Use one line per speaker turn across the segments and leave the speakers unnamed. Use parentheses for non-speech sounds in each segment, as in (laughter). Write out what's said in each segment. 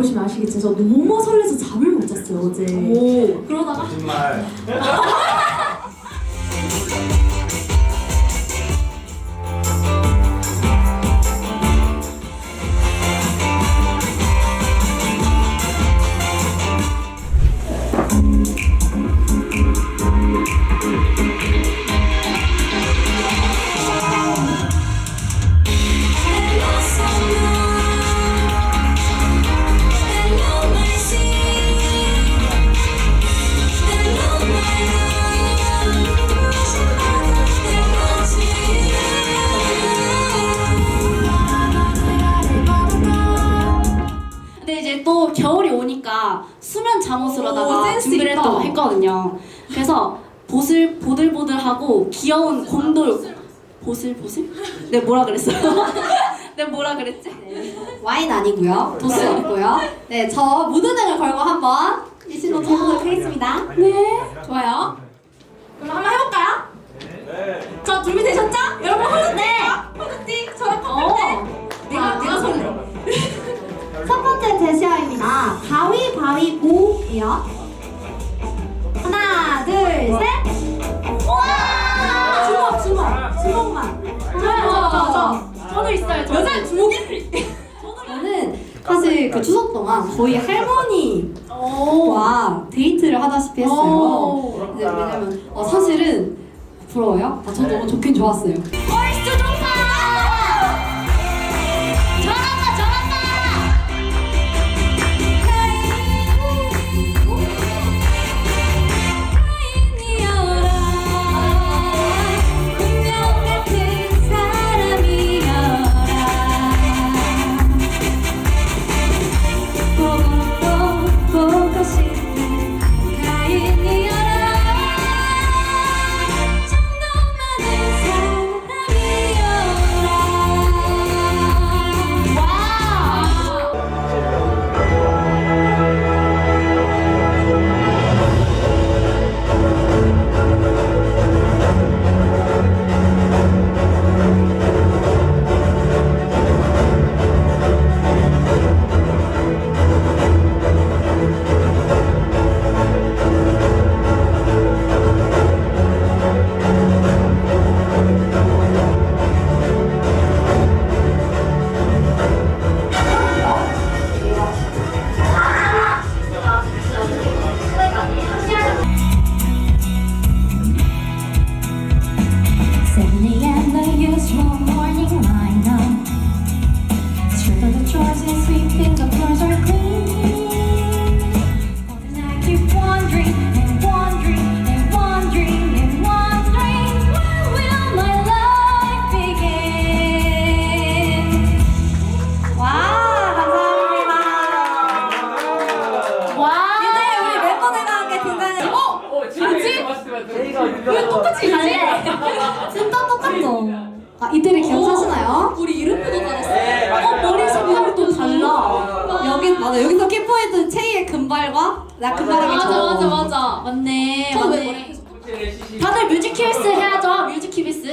보시면 아시겠지만 저 너무 설레서 잠을 못 잤어요 어제.
오.
그러다가
거짓말. (laughs)
했거든요. 그래서 보슬 보들보들하고 귀여운 곰돌 보슬 보슬? 네 뭐라 그랬어요? (laughs) 네 뭐라 그랬지?
와인 아니고요. 도수였고요. 네, 저 무드등을 걸고 한번 일신호 쳐보도록 하겠습니다.
네 좋아요. 그럼 한번 해볼까요?
네.
저 준비되셨죠? 여러분 호두띠! 호두띠 저랑 커플 내가 내가 설레.
첫 번째 제시어입니다. 가위바위 보예요. 둘, 셋.
와! 주먹 주먹 주먹만.
저 저 저, 저도 있어요. 저.
여자 주먹이.
저는 사실 그 추석 동안 거의 할머니와
오.
데이트를 하다시피 했어요.
오.
이제 왜냐면 어, 사실은 부러워요? 아, 저 너무 좋긴 좋았어요.
이들이
기억하시나요?
우리 이름표도 달았어.
어 머리 색깔이 또 달라.
여기 맞아 여기서 키포인트 체이의 금발과 나 금발하기
맞아
전.
맞아 맞아. 맞네
저왜
맞네. 다들 뮤직 큐비스 해야죠. 뮤직 큐비스.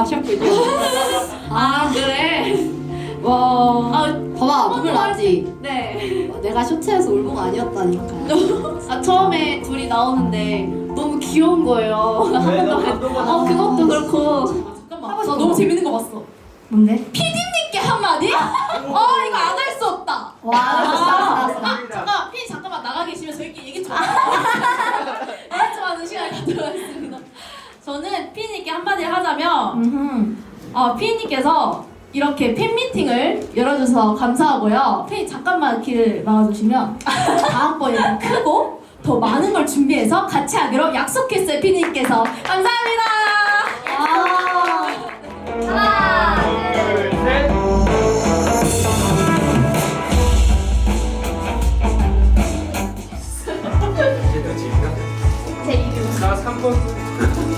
하셨군요.
아 그래? 와.
아, 봐봐, 눈물 났지?
네.
내가 쇼츠에서 울보가 아니었다니까. 아, 처음에 둘이 나오는데 너무 귀여운 거예요.
왜? 너 감동받았어.
어, 그것도 그렇고.
잠깐만. 나 너무 재밌는 거 봤어.
뭔데?
피디님께 한마디? 어 이거 안 할 수 없다.
와,
아,
알았어, 알았어.
잠깐 피디 잠깐만 나가 계시면 저희끼리 얘기 좀 얘기 좀 하는 시간을 갖도록 하겠습니다. 저는 피디님께 한마디 하자면. 어, 피디님께서 이렇게 팬미팅을 열어줘서 감사하고요. 피디 잠깐만 길을 막아주시면 (laughs) 다음번에는 크고 더 많은 걸 준비해서 같이 하기로 약속했어요. 피디님께서 감사합니다.
아.
하나,
둘, 셋. 나 3번.